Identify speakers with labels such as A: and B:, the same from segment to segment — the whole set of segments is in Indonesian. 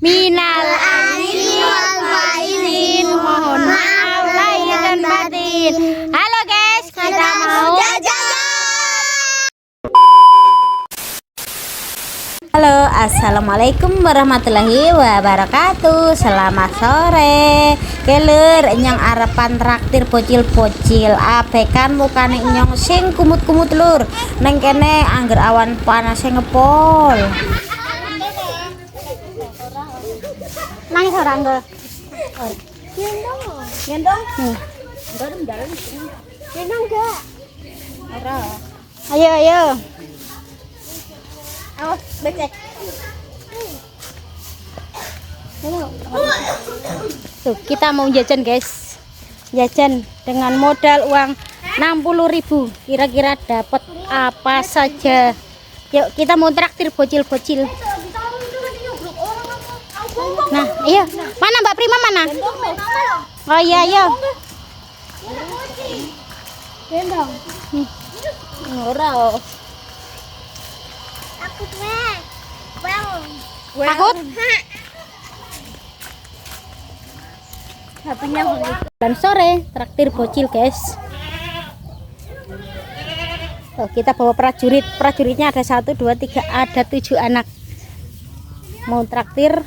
A: Minal wal faizin. Mohon maaf lahir dan batin. Halo guys, kita mau Halo, assalamualaikum warahmatullahi wabarakatuh. Selamat sore. Keler nyong arepan traktir bocil-bocil. Abekan mukane nyong sing kumut-kumut lur. Neng kene angger awan panas ngepol. Nangis ora anggo? Gendong. Hmm. Gendong gak? Ora. Ayo, ayo. Awas, becek. Tuh, kita mau jajan, guys. Jajan dengan modal uang 60.000. Kira-kira dapat apa saja? Yuk, kita mau traktir bocil-bocil. Nah, iya. Mana Mbak Prima mana? Oh iya, iya.
B: Gendong.
A: Ora.
B: Takut weh.
A: Takut?
B: HP-nya
A: Dan sore traktir bocil guys. Oh, kita bawa prajurit. Prajuritnya ada satu, dua, tiga, ada tujuh anak. Mau traktir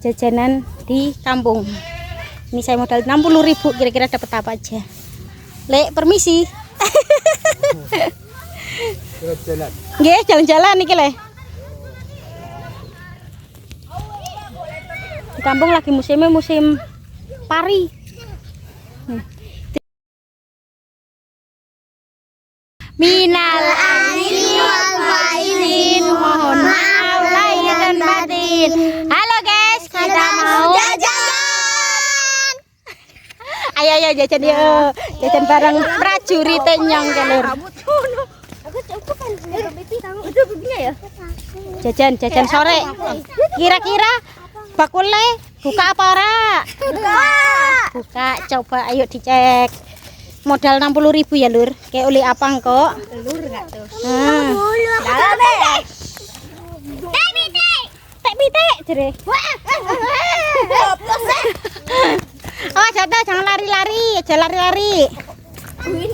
A: jajanan di kampung. Ini saya modal 60.000 kira-kira dapat apa aja. Lek, permisi.
C: Jalan-jalan.
A: Nggih, jalan-jalan niki Le. Di kampung lagi musimnya musim pari. Ayo ayo jajan yuk. Jajan bareng prajurit nyong kelur.
B: Aku cukup kan pipi tahu. Itu pipinya ya?
A: Jajan jajan sore. Kira-kira bakule buka apa ora?
B: Buka.
A: Buka, coba ayo dicek. Modal 60.000 ya, Lur. Kayak oleh apa kok?
B: Telur enggak tuh?
A: Hmm.
B: Deh. Tek pitik.
A: Tek pitik jere.
B: Wah.
A: Oh, jatuh jangan lari-lari, aja lari-lari.
B: Win.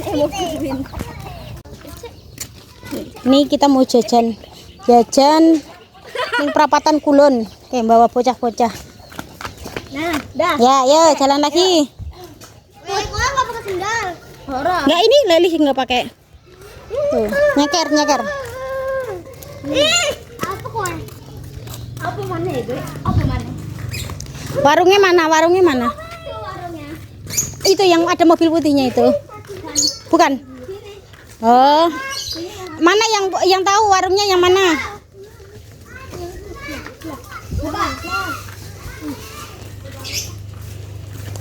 A: Nih kita mau jajan. Jajan ning perapatan kulon. Kayak bawa bocah-bocah.
B: Nah, dah.
A: Ya, ya jalan lagi.
B: Enggak.
A: Enggak ini Leli nggak pakai. Tuh, nyeker, nyeker.
B: Apa kok? Apa mana itu? Apa mana?
A: Warungnya mana? Warungnya mana?
B: Itu
A: yang ada mobil putihnya itu. Bukan. Oh. Mana yang yang tahu warungnya yang mana?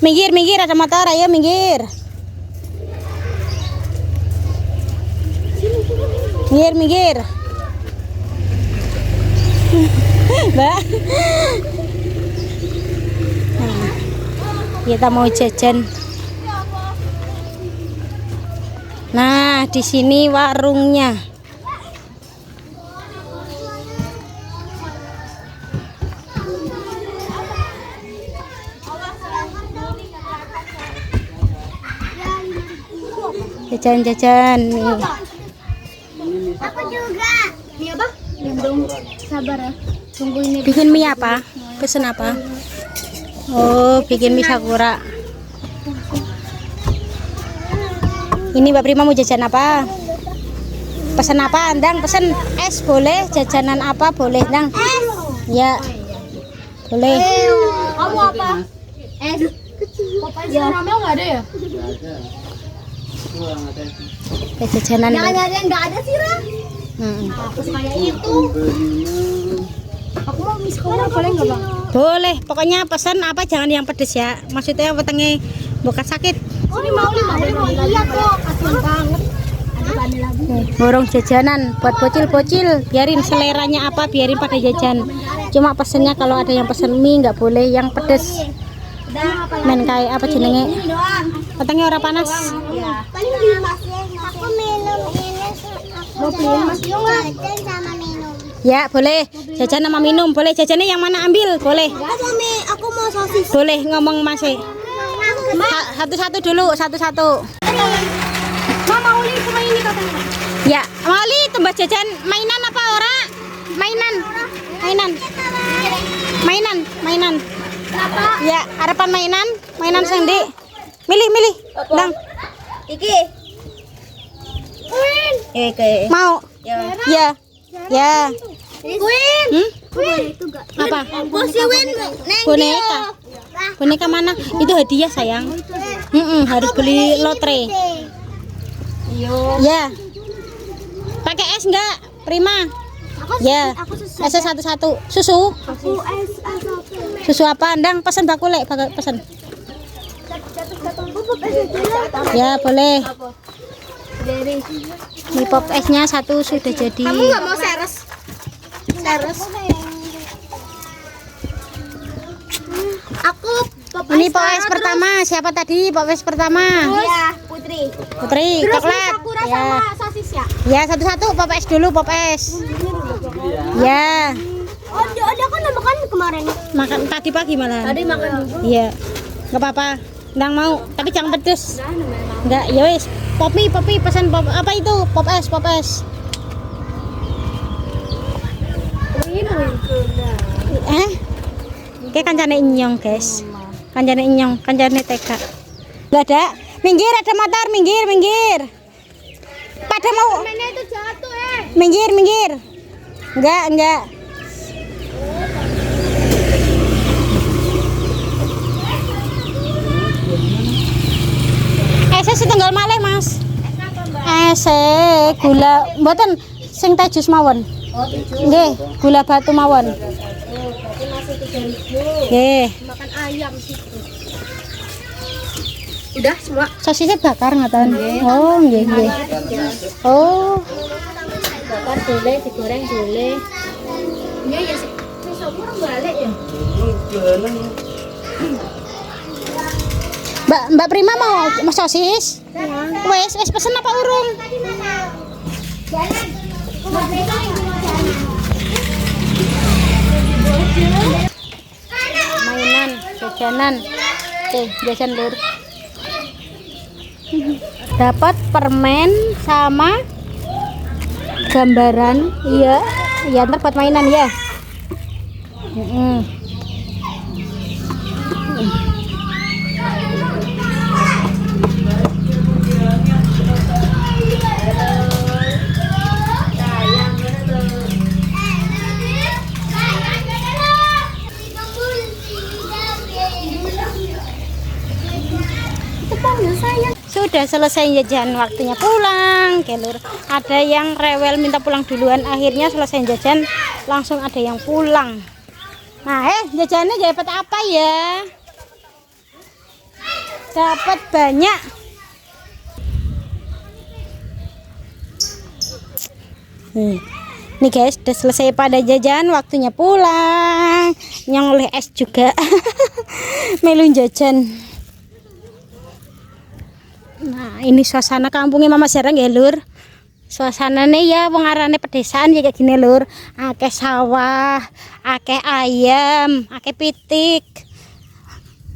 A: Minggir, minggir ada motor, ayo minggir. Minggir, minggir. Mbak. Nah, kita mau jajan. Nah, di sini warungnya. Jajan-jajan nih.
B: Aku juga. Ini apa? Sabar ya. Tunggu ini.
A: Bikin mie apa? Pesen apa? Oh, bikin mie sakura. Ini Mbak Prima mau jajan apa? Pesen apa, Andang? Pesen es boleh? Jajanan apa boleh, Dang? Ya. Boleh.
B: Kamu apa? Es. Ya. Ramel nggak ada ya?
A: Ya, jajanan.
B: Jangan ada yang nggak ada sih Ram.
A: Hmm.
B: Aku kayak itu. Aku mau mie sekolah boleh nggak bang?
A: Boleh. Pokoknya pesan apa jangan yang pedes ya. Maksudnya wetenge bukan sakit.
B: Oh ini mau lima mau iya kok. Kasian banget.
A: Borong jajanan buat bocil-bocil biarin seleranya apa biarin pada jajan cuma pesennya kalau ada yang pesen mie nggak boleh yang pedes main kayak apa jenenge petengnya orang panas
B: Aku minum ini. Mau beliin mas Yung sama.
A: Ya, boleh. Jajan sama minum, boleh. Jajannya yang mana ambil? Boleh.
B: Aku mau aku mau sosis.
A: Boleh ngomong masih. Satu-satu dulu, satu-satu.
B: Mama Uli sama ini katanya.
A: Ya, Mali tembak jajan mainan apa ora? Mainan. Mainan. Mainan, mainan.
B: Apa?
A: Ya, harapan mainan, mainan sendi. Milih, milih. Dang.
B: Iki.
A: Mau? Ya. Ya.
B: Queen.
A: Hmm?
B: Gak.
A: Apa?
B: Win.
A: Boneka. Boneka mana? Itu hadiah, sayang. Mm-mm, harus beli lotre. Ya. Pakai es enggak? Prima. Ya.
B: Susu.
A: Es satu-satu. Susu?
B: Aku es es satu.
A: Susu apa? Ndang pesan bakule, bakal pesan.
B: Satu.
A: Ya, boleh. Mie pop esnya satu sudah jadi.
B: Kamu nggak mau seres? Seres. Aku
A: Ini pop es pertama. Siapa tadi pop es pertama?
B: Iya, Putri.
A: Putri,
B: Terus
A: coklat.
B: Sakura
A: Ya.
B: sama sosis ya?
A: Ya, satu-satu pop es dulu, pop es. Ya.
B: Oh, dia, dia kan udah makan kemarin.
A: Makan tadi pagi malah.
B: Tadi makan dulu.
A: Iya. Enggak apa-apa. Ndang mau, tapi jangan pedes. Enggak, ya wis. Pop mie, pop mie, pesan pop apa itu? Pop es, pop es. Eh? Kayak kancane inyong, guys. Kancane inyong, kancane TK. Enggak ada. Minggir, ada motor, minggir, minggir. Pada mau
B: itu jatuh eh.
A: minggir, minggir. Enggak, enggak. Ese setunggal malih, Mas. Ese gula mboten sing teh jus mawon. Nggih, gula batu mawon. Nggih.
B: Makan ayam sih. Udah semua.
A: Sosisnya bakar ngaten. Oh, nggih, nggih. Oh,
B: Bakar boleh, digoreng boleh. Iya ya sih. Balik ya.
A: Mbak Mbak Prima mau mau sosis? Wes, wes pesen apa urung?
B: Jalan.
A: Mainan jajanan. Oke jajan lur. Dapat permen sama gambaran. Iya iya ntar mainan ya.
B: Itu
A: sudah selesai jajan waktunya pulang Oke, lur ada yang rewel minta pulang duluan akhirnya selesai jajan langsung ada yang pulang nah eh jajannya dapat apa ya dapat banyak Nih. Nih guys, udah selesai pada jajan, waktunya pulang. Yang oleh es juga. Melun jajan. Nah, ini suasana kampungnya Mama Sarang ya, Lur. Suasananya ya wong arane pedesaan ya kayak gini, Lur. Akeh sawah, akeh ayam, akeh pitik.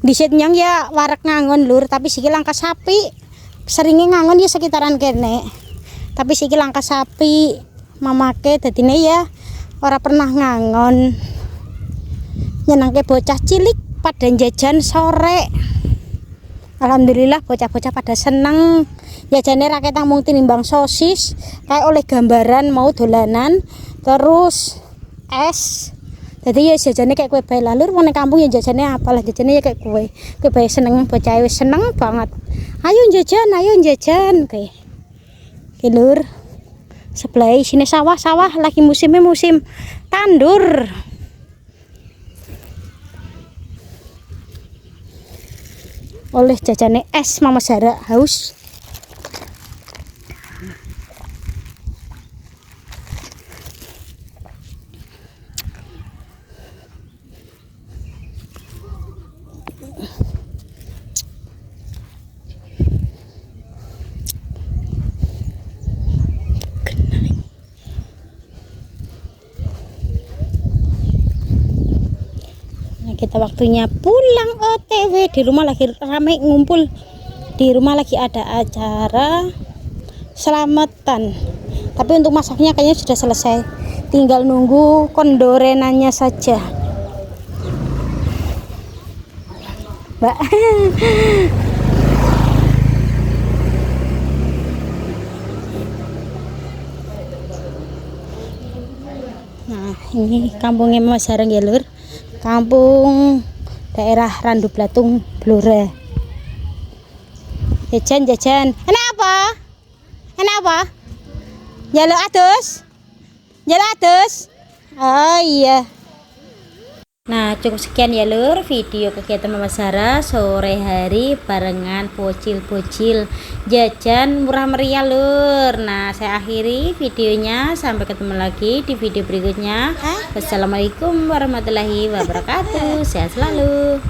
A: Di nyang ya warak ngangon, Lur, tapi siki langka sapi. Seringnya ngangon ya sekitaran kene. Tapi siki langka sapi. Mamake dadine ya ora pernah ngangon. Nyenangke bocah cilik pada jajan sore. Alhamdulillah bocah-bocah pada seneng. Jajane rakyat mung tinimbang sosis kayak oleh gambaran mau dolanan terus es. Jadi ya jajane kayak kue bae. Lalur mau kampung ya jajane apalah jajane ya kayak kue. Kue bae seneng bocah wis seneng banget. Ayo jajan ayo jajan oke. Oke lur. Sebelah sini sawah-sawah lagi musimnya musim tandur oleh jajane es Mama Zara haus kita waktunya pulang. OTW di rumah lagi rame ngumpul. Di rumah lagi ada acara selamatan. Tapi untuk masaknya kayaknya sudah selesai. Tinggal nunggu kondorenannya saja. Mbak. Nah, ini kampungnya Mas Sarang ya, Lur. Kampung daerah Randu Blatung, Blora. Jajan, jajan. Enak apa? Enak apa? Jaluk adus? Jaluk adus? Oh iya. Nah, cukup sekian ya lur video kegiatan Mama Sarah sore hari barengan bocil-bocil jajan murah meriah lur. Nah, saya akhiri videonya sampai ketemu lagi di video berikutnya. Wassalamualaikum warahmatullahi wabarakatuh. Sehat selalu.